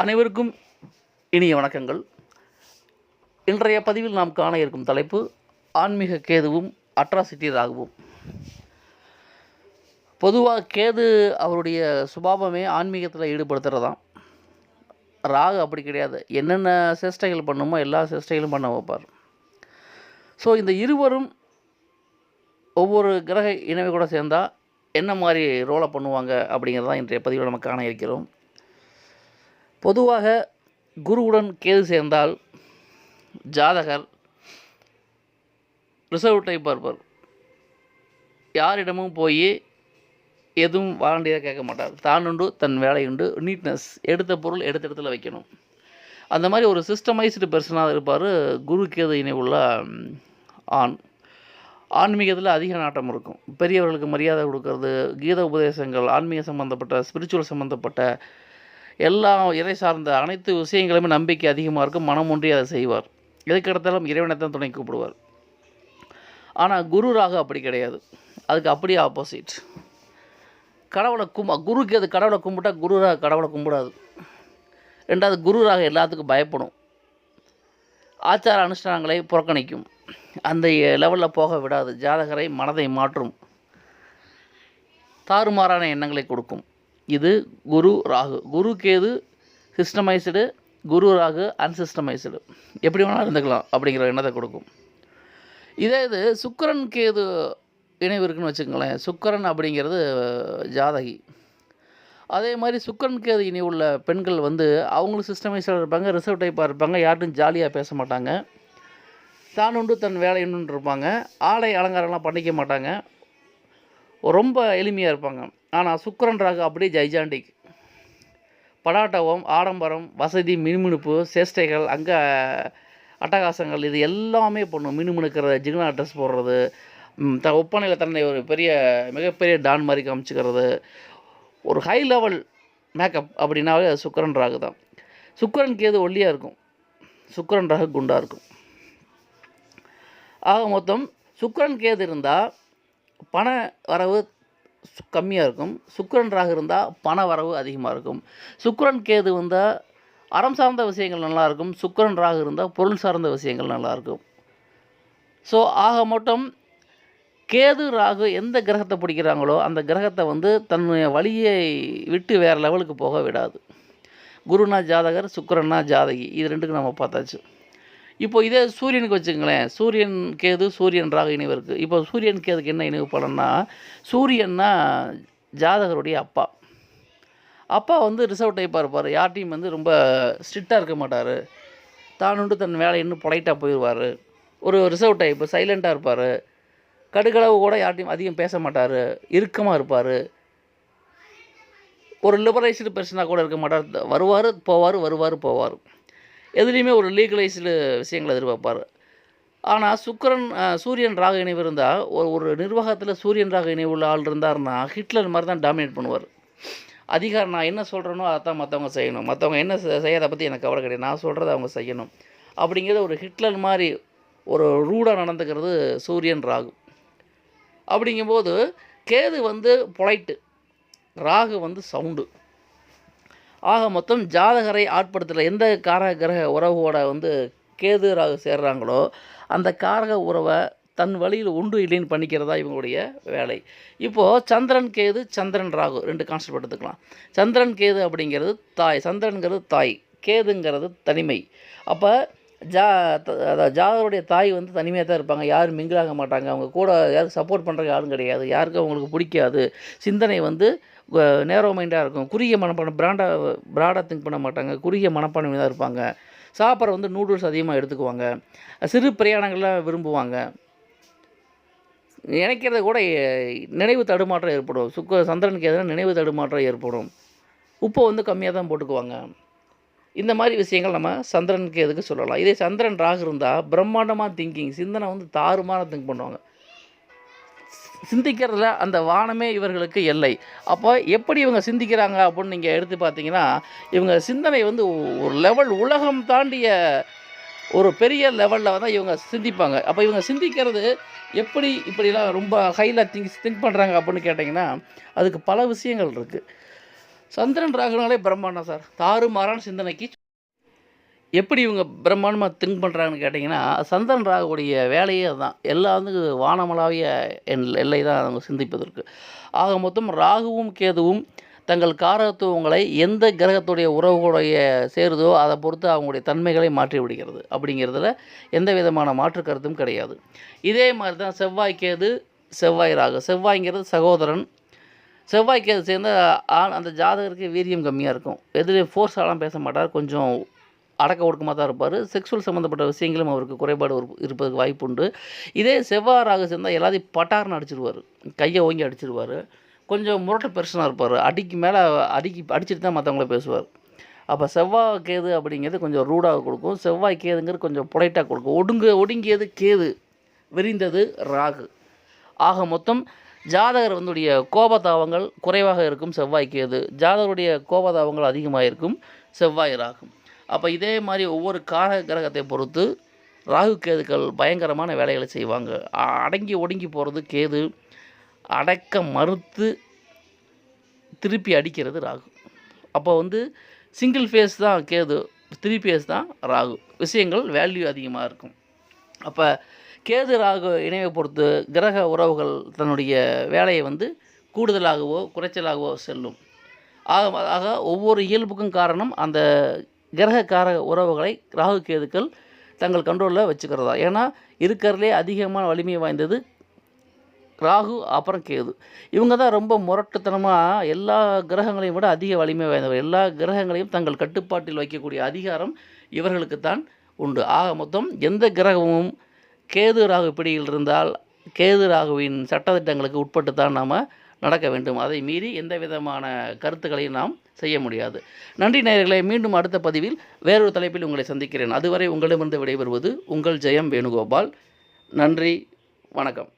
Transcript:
அனைவருக்கும் இனிய வணக்கங்கள். இன்றைய பதிவில் நாம் காண இருக்கும் தலைப்பு ஆன்மீக கேதுவும் அட்ராசிட்டி ராகுவும் பொதுவாக கேது அவருடைய சுபாவமே ஆன்மீகத்தில் ஈடுபடுத்துகிறதாம் ராகு அப்படி கிடையாது. என்னென்ன சேஷ்டைகள் பண்ணுமோ எல்லா சேஷ்டைகளும் பண்ண வைப்பார். ஸோ இந்த இருவரும் ஒவ்வொரு கிரக இனவை கூட சேர்ந்தால் என்ன மாதிரி ரோலை பண்ணுவாங்க அப்படிங்கிறதான் இன்றைய பதிவில் நம்ம காண இருக்கிறோம். பொதுவாக குருவுடன் கேது சேர்ந்தால் ஜாதகர் ரிசர்வ் டைப் பார்ப்பார். யாரிடமும் போய் எதுவும் வாலண்டியாக கேட்க மாட்டார். தான் உண்டு தன் வேலை உண்டு நீட்னஸ் எடுத்த பொருள் எடுத்த இடத்துல வைக்கணும். அந்த மாதிரி ஒரு சிஸ்டமைஸ்டு பெர்சனாக இருப்பார் குரு கேது இணைவுள்ள ஆண். ஆன்மீகத்தில் அதிக நாட்டம் இருக்கும். பெரியவர்களுக்கு மரியாதை கொடுக்கறது கீத உபதேசங்கள் ஆன்மீக சம்மந்தப்பட்ட ஸ்பிரிச்சுவல் சம்மந்தப்பட்ட எல்லா இறை சார்ந்த அனைத்து விஷயங்களுமே நம்பிக்கை அதிகமாக இருக்கும். மனம் ஒன்றி அதை செய்வார். எதுக்கெடுத்தாலும் இறைவனைத்தான் துணை கூப்பிடுவார். ஆனால் குரு ராகு அப்படி கிடையாது. அதுக்கு அப்படியே ஆப்போசிட் கடவுளை கும் குருக்கு அது கடவுளை கும்பிட்டா குரு ராக கடவுளை கும்பிடாது. ரெண்டாவது குரு ராக எல்லாத்துக்கும் பயப்படும். ஆச்சார அனுஷ்டானங்களை புறக்கணிக்கும். அந்த லெவலில் போக விடாது. ஜாதகரை மனதை மாற்றும். தாறுமாறான எண்ணங்களை கொடுக்கும். இது குரு ராகு. குரு கேது சிஸ்டமைஸ்டு குரு ராகு அன்சிஸ்டமைஸ்டு எப்படி வேணாலும் இருந்துக்கலாம் அப்படிங்கிற எண்ணத்தை கொடுக்கும். இதே இது சுக்கரன் கேது இணைவு இருக்குன்னு வச்சுக்கோங்களேன். சுக்கரன் அப்படிங்கிறது ஜாதகி. அதே மாதிரி சுக்கரன் கேது இனி உள்ள பெண்கள் வந்து அவங்களும் சிஸ்டமைஸாக இருப்பாங்க ரிசர்வ் டைப்பாக இருப்பாங்க யார்ட்டும் ஜாலியாக பேச மாட்டாங்க. தான் உண்டு தன் வேலை இருப்பாங்க. ஆடை அலங்காரம்லாம் பண்ணிக்க மாட்டாங்க. ரொம்ப எளிமையாக இருப்பாங்க. ஆனால் சுக்கரன் ராகு அப்படியே ஜைஜாண்டிக் படாட்டவம் ஆடம்பரம் வசதி மினுமினுப்பு சேஷ்டைகள் அங்கே அட்டகாசங்கள் இது எல்லாமே பண்ணும் மினுமினுக்கிறது ஜிகினா ட்ரெஸ் போடுறது த ஒப்பனையில் தன்னை ஒரு பெரிய மிகப்பெரிய டான் மாதிரி காமிச்சிக்கிறது. ஒரு ஹை லெவல் மேக்கப் அப்படின்னாவே அது சுக்கரன் ராகு தான். சுக்கிரன் கேது ஒல்லியாக இருக்கும்? சுக்கரன் ராகு குண்டாக இருக்கும். ஆக மொத்தம் சுக்கரன் கேது இருந்தால் பண வரவு கம்மியாக இருக்கும். சுக்கரன் ராகு இருந்தால் பண வரவு அதிகமாக இருக்கும். சுக்கரன் கேது வந்தால் அறம் சார்ந்த விஷயங்கள் நல்லாயிருக்கும் சுக்கரன் ராகு இருந்தால் பொருள் சார்ந்த விஷயங்கள் நல்லாயிருக்கும் ஸோ ஆக மொத்தம் கேது ராகு எந்த கிரகத்தை பிடிக்கிறாங்களோ அந்த கிரகத்தை வந்து தன்னுடைய வழியை விட்டு வேறு லெவலுக்கு போக விடாது. குருனா ஜாதகர் சுக்கிரன்னா ஜாதகி. இது ரெண்டுக்கும் நம்ம பார்த்தாச்சு. இப்போ இதே சூரியனுக்கு வச்சுங்களேன் சூரியன் கேது சூரியன் ராகு இணைவு இருக்குது இப்போ சூரியன் கேதுக்கு என்ன இணைவு பலன்னா சூரியன்னா ஜாதகருடைய அப்பா. அப்பா வந்து ரிசர்வ் டைப்பாக இருப்பார். யார்ட்டையும் வந்து ரொம்ப ஸ்ட்ரிக்டாக இருக்க மாட்டார். தான் உண்டு தன் வேலை இன்னும் பொலைட்டாக போயிடுவார் ஒரு ரிசர்வ் டைப் சைலண்ட்டாக இருப்பார். கடுகளவு கூட யார்ட்டையும் அதிகம் பேச மாட்டார். இறுக்கமாக இருப்பார். ஒரு லிபரைஸ்டு பெர்சனாக கூட இருக்க மாட்டார். வருவார் போவார் வருவார் போவார். எதுலேயுமே ஒரு லீகலைஸ்டு விஷயங்களை எதிர்பார்ப்பார். ஆனால் சுக்கரன் சூரியன் ராக இணைவு இருந்தால் ஒரு ஒரு நிர்வாகத்தில் சூரியன் ராக இணைவு உள்ள ஆள் இருந்தாருன்னா ஹிட்லர் மாதிரி தான் டாமினேட் பண்ணுவார். அதிகாரம் நான் என்ன சொல்கிறேனோ அதை தான் மற்றவங்க செய்யணும். மற்றவங்க என்ன செ- செய்யறதை பற்றி எனக்கு கவலை கிடையாது. நான் சொல்கிறத அவங்க செய்யணும். அப்படிங்கிறது ஒரு ஹிட்லர் மாதிரி ஒரு ரூடாக நடந்துக்கிறது சூரியன் ராகு. அப்படிங்கும்போது கேது வந்து பொலைட்டு ராகு வந்து சவுண்டு ஆக மொத்தம் ஜாதகரை ஆட்படுத்தல எந்த காரக கிரக உறவோட வந்து கேது ராகு சேர்றாங்களோ அந்த காரக உறவை தன் வழியில் உண்டு இல்லைன்னு பண்ணிக்கிறதா இவங்களுடைய வேலை. இப்போது சந்திரன் கேது சந்திரன் ராகு ரெண்டு கான்செப்ட் எடுத்துக்கலாம். சந்திரன் கேது அப்படிங்கிறது தாய் சந்திரன்கிறது தாய் கேதுங்கிறது தனிமை. அப்போ ஜா த- அதாவது ஜாதகருடைய தாய் வந்து தனிமையாக தான் இருப்பாங்க. யாரும் மிங்கிளாக மாட்டாங்க. அவங்க கூட யாரும் சப்போர்ட் பண்ணுற யாரும் கிடையாது. யாருக்கும் அவங்களுக்கு பிடிக்காது. சிந்தனை வந்து நேரோ மைண்டாக இருக்கும். குறுகிய மனப்பான்மை பிராண்டாக பிராடாக திங்க் பண்ண மாட்டாங்க. குறுகிய மனப்பான்மை தான் இருப்பாங்க. சாப்பிட்ற வந்து நூடுல்ஸ் அதிகமாக எடுத்துக்குவாங்க. சிறு பிரயாணங்கள்லாம் விரும்புவாங்க. நினைக்கிறத கூட நினைவு தடுமாற்றம் ஏற்படும். சுக்க சந்திரனுக்கு எதனா நினைவு தடுமாற்றம் ஏற்படும். உப்பை வந்து கம்மியாக தான் போட்டுக்குவாங்க. இந்த மாதிரி விஷயங்கள் நம்ம சந்திரனுக்கு எதுக்கு சொல்லலாம்? இதே சந்திரன் ராகு இருந்தால் பிரம்மாண்டமாக திங்கிங் சிந்தனை வந்து தாறுமாற திங்க் பண்ணுவாங்க. சிந்திக்கிறதுல அந்த வானமே இவர்களுக்கு எல்லை அப்போ எப்படி இவங்க சிந்திக்கிறாங்க அப்படின்னு நீங்கள் எடுத்து பார்த்தீங்கன்னா இவங்க சிந்தனை வந்து ஒரு லெவல் உலகம் தாண்டிய ஒரு பெரிய லெவலில் தான் இவங்க சிந்திப்பாங்க. அப்போ இவங்க சிந்திக்கிறது எப்படி இப்படிலாம் ரொம்ப ஹையில் திங்க் திங்க் பண்ணுறாங்க அப்படின்னு கேட்டிங்கன்னா அதுக்கு பல விஷயங்கள் இருக்குது சந்திரன் ராகுனாலே பிரம்மாண்டம் சார். தாறுமாறான சிந்தனைக்கு எப்படி இவங்க பிரம்மாண்டமாக திங்க் பண்ணுறாங்கன்னு கேட்டிங்கன்னா சந்தன் ராகுடைய வேலையே அதுதான் எல்லாம் வந்து வானமளாவிய எல்லை தான் அவங்க சிந்திப்பதற்கு. ஆக மொத்தம் ராகுவும் கேதுவும் தங்கள் காரகத்துவங்களை எந்த கிரகத்துடைய உறவுகளுடைய சேருதோ அதை பொறுத்து அவங்களுடைய தன்மைகளை மாற்றி விடுகிறது. அப்படிங்கிறதுல எந்த விதமான மாற்று கருத்தும் கிடையாது. இதே மாதிரி தான் செவ்வாய் கேது செவ்வாய் ராகு. செவ்வாய்ங்கிறது சகோதரன். செவ்வாய் கேது சேர்ந்த ஆண் அந்த ஜாதகருக்கு வீரியம் கம்மியாக இருக்கும். எதுலேயும் ஃபோர்ஸாலாம் பேச மாட்டார். கொஞ்சம் அடக்க ஒடுக்கமாக தான் இருப்பார். செக்ஸுவல் சம்மந்தப்பட்ட விஷயங்களும் அவருக்கு குறைபாடு இருப்பதுக்கு இருப்பதற்கு வாய்ப்பு உண்டு இதே செவ்வாய் ராகு சேர்ந்தால் எல்லாத்தையும் பட்டார்னு அடிச்சிருவார். கையை ஓங்கி அடிச்சிருவார். கொஞ்சம் முரட்ட பெருசனாக இருப்பார். அடிக்கு மேலே அடிக்கி அடிச்சுட்டு தான் மற்றவங்கள பேசுவார். அப்போ செவ்வாய் கேது அப்படிங்கிறது கொஞ்சம் ரூடாக கொடுக்கும். செவ்வாய் கேதுங்கிறது கொஞ்சம் பொலைட்டாக கொடுக்கும். ஒடுங்கு ஒடுங்கியது கேது விரிந்தது ராகு. ஆக மொத்தம் ஜாதகர் வந்துடைய கோபதாபங்கள் குறைவாக இருக்கும் செவ்வாய் கேது. ஜாதகருடைய கோபதாபங்கள் அதிகமாக இருக்கும் செவ்வாய் ராகும் அப்போ இதே மாதிரி ஒவ்வொரு கார கிரகத்தை பொறுத்து ராகு கேதுக்கள் பயங்கரமான வேலைகளை செய்வாங்க. அடங்கி ஒடுங்கி போகிறது கேது அடக்க மறுத்து திருப்பி அடிக்கிறது ராகு. அப்போ வந்து சிங்கிள் ஃபேஸ் தான் கேது த்ரீ ஃபேஸ் தான் ராகு. விஷயங்கள் வேல்யூ அதிகமாக இருக்கும். அப்போ கேது ராகு இணைவை பொறுத்து கிரக உறவுகள் தன்னுடைய வேலையை வந்து கூடுதலாகவோ குறைச்சலாகவோ செல்லும். ஆக ஆக ஒவ்வொரு இயல்புக்கும் காரணம் அந்த கிரகக்கார உறவுகளை ராகு கேதுக்கள் தங்கள் கண்ட்ரோலில் வச்சுக்கிறதா? ஏன்னா இருக்கிறதுலே அதிகமான வலிமை வாய்ந்தது ராகு அப்புறம் கேது. இவங்க தான் ரொம்ப முரட்டுத்தனமாக எல்லா கிரகங்களையும் விட அதிக வலிமை வாய்ந்தவர். எல்லா கிரகங்களையும் தங்கள் கட்டுப்பாட்டில் வைக்கக்கூடிய அதிகாரம் இவர்களுக்குத்தான் உண்டு. ஆக மொத்தம் எந்த கிரகமும் கேது ராகு பிடியில் இருந்தால் கேது ராகுவின் சட்டத்திட்டங்களுக்கு உட்பட்டு தான் நாம் நடக்க வேண்டும். அதை மீறி எந்த விதமான கருத்துக்களையும் நாம் செய்ய முடியாது. நன்றி நேயர்களை மீண்டும் அடுத்த பதிவில் வேறொரு தலைப்பில் உங்களை சந்திக்கிறேன். அதுவரை உங்களிடமிருந்து விடைபெறுவது உங்கள் ஜெயம் வேணுகோபால். நன்றி வணக்கம்.